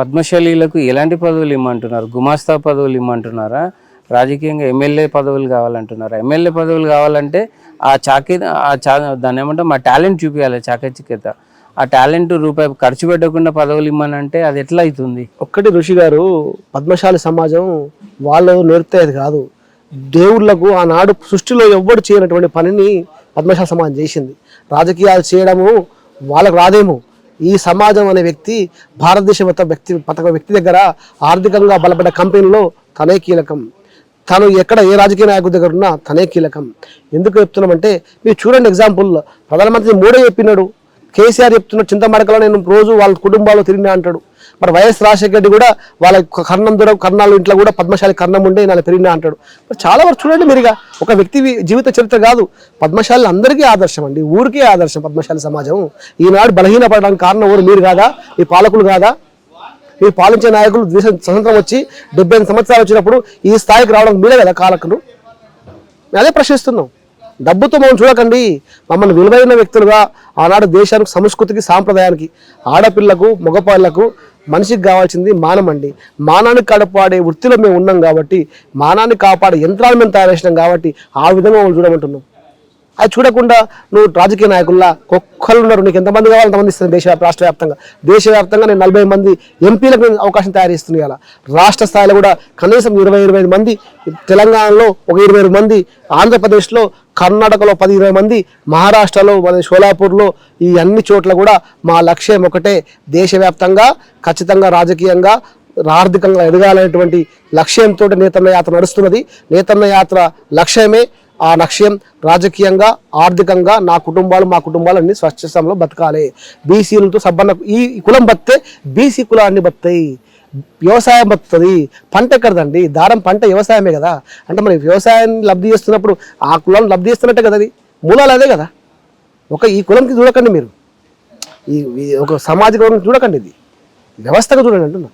పద్మశాలీలకు ఎలాంటి పదవులు ఇమ్మంటున్నారు? గుమాస్తా పదవులు ఇమ్మంటున్నారా? రాజకీయంగా ఎమ్మెల్యే పదవులు కావాలంటున్నారా? ఎమ్మెల్యే పదవులు కావాలంటే ఆ చాకే ఆ చా దాన్ని ఏమంటే మా టాలెంట్ చూపించాలి చాకచక్యత. ఆ టాలెంట్ రూపాయి ఖర్చు పెట్టకుండా పదవులు ఇమ్మనంటే అది ఎట్లా అవుతుంది? ఒక్కటి ఋషి గారు పద్మశాలి సమాజం వాళ్ళు నేర్పేది కాదు. దేవుళ్ళకు ఆనాడు సృష్టిలో ఎవ్వడు చేయనటువంటి పనిని పద్మశాల సమాజం చేసింది. రాజకీయాలు చేయడము వాళ్ళకు రాదేమో. ఈ సమాజం అనే వ్యక్తి భారతదేశం మొత్తం వ్యక్తి పథక వ్యక్తి దగ్గర ఆర్థికంగా బలపడ్డ కంపెనీలో తనే కీలకం. తను ఎక్కడ ఏ రాజకీయ నాయకుడి దగ్గర ఉన్నా తనే కీలకం. ఎందుకు చెప్తున్నామంటే మీరు చూడండి ఎగ్జాంపుల్ ప్రధానమంత్రి మోడీ చెప్పినాడు కేసీఆర్ చెప్తున్నాడు చింతమడకలో నేను రోజు వాళ్ళ కుటుంబాల్లో తిరిగినా అంటాడు. మరి వైఎస్ రాజశేఖర రెడ్డి కూడా వాళ్ళ కర్ణం దూరం కర్ణాలు ఇంట్లో కూడా పద్మశాలి కర్ణం ఉండే నాలుగు పెరిగినా అంటాడు. మరి చాలా వరకు చూడండి మీరుగా ఒక వ్యక్తి జీవిత చరిత్ర కాదు. పద్మశాలి అందరికీ ఆదర్శం అండి. ఊరికే ఆదర్శం పద్మశాలి సమాజం ఈనాడు బలహీనపడడానికి కారణం ఎవరు? మీరు కాదా? ఈ పాలకులు కాదా? మీరు పాలించే నాయకులు దేశం స్వతంత్రం వచ్చి డెబ్బై సంవత్సరాలు వచ్చినప్పుడు ఈ స్థాయికి రావడం మీరే కదా కాలకులు? అదే ప్రశ్నిస్తున్నాం. డబ్బుతో మనం చూడకండి. మమ్మల్ని విలువైన వ్యక్తులుగా ఆనాడు దేశానికి సంస్కృతికి సాంప్రదాయానికి ఆడపిల్లకు మగపాళ్ళకు మనిషికి కావాల్సింది మానం అండి. మానాన్ని కాపాడే వృత్తిలో మేము ఉన్నాం కాబట్టి మానాన్ని కాపాడే యంత్రాలు మేము తయారు చేసినాం కాబట్టి ఆ విధంగా మనం చూడమంటున్నాం. అది చూడకుండా నువ్వు రాజకీయ నాయకుల్లా ఒక్కళ్ళు ఉన్నారు నీకు ఎంతమంది కావాలి ఎంతమంది ఇస్తుంది దేశ రాష్ట్ర వ్యాప్తంగా దేశవ్యాప్తంగా నేను నలభై మంది ఎంపీలకు నేను అవకాశం తయారు చేస్తున్నాయి అలా రాష్ట్ర స్థాయిలో కూడా కనీసం ఇరవై ఇరవై ఐదు మంది తెలంగాణలో ఒక ఇరవై ఇరవై మంది ఆంధ్రప్రదేశ్లో కర్ణాటకలో పది ఇరవై మంది మహారాష్ట్రలో మన షోలాపూర్లో ఈ అన్ని చోట్ల కూడా మా లక్ష్యం ఒకటే. దేశవ్యాప్తంగా ఖచ్చితంగా రాజకీయంగా ఆర్థికంగా ఎదగాలనేటువంటి లక్ష్యంతో నేతన్న యాత్ర నడుస్తున్నది. నేతన్న యాత్ర లక్ష్యమే. ఆ లక్ష్యం రాజకీయంగా ఆర్థికంగా నా కుటుంబాలు మా కుటుంబాలు అన్ని స్వచ్ఛతంలో బతకాలి. బీసీలతో సబ్బన్న ఈ కులం బతితే బీసీ కులాన్ని బతాయి వ్యవసాయం బతుతుంది పంట ఎక్కడదండి? దారం పంట వ్యవసాయమే కదా? అంటే మరి వ్యవసాయాన్ని లబ్ధి చేస్తున్నప్పుడు ఆ కులం లబ్ధి చేస్తున్నట్టే కదా అది? మూలాలు అదే కదా? ఒక ఈ కులంకి చూడకండి మీరు. ఈ ఒక సామాజిక చూడకండి ఇది. వ్యవస్థగా చూడండి అంటున్నా.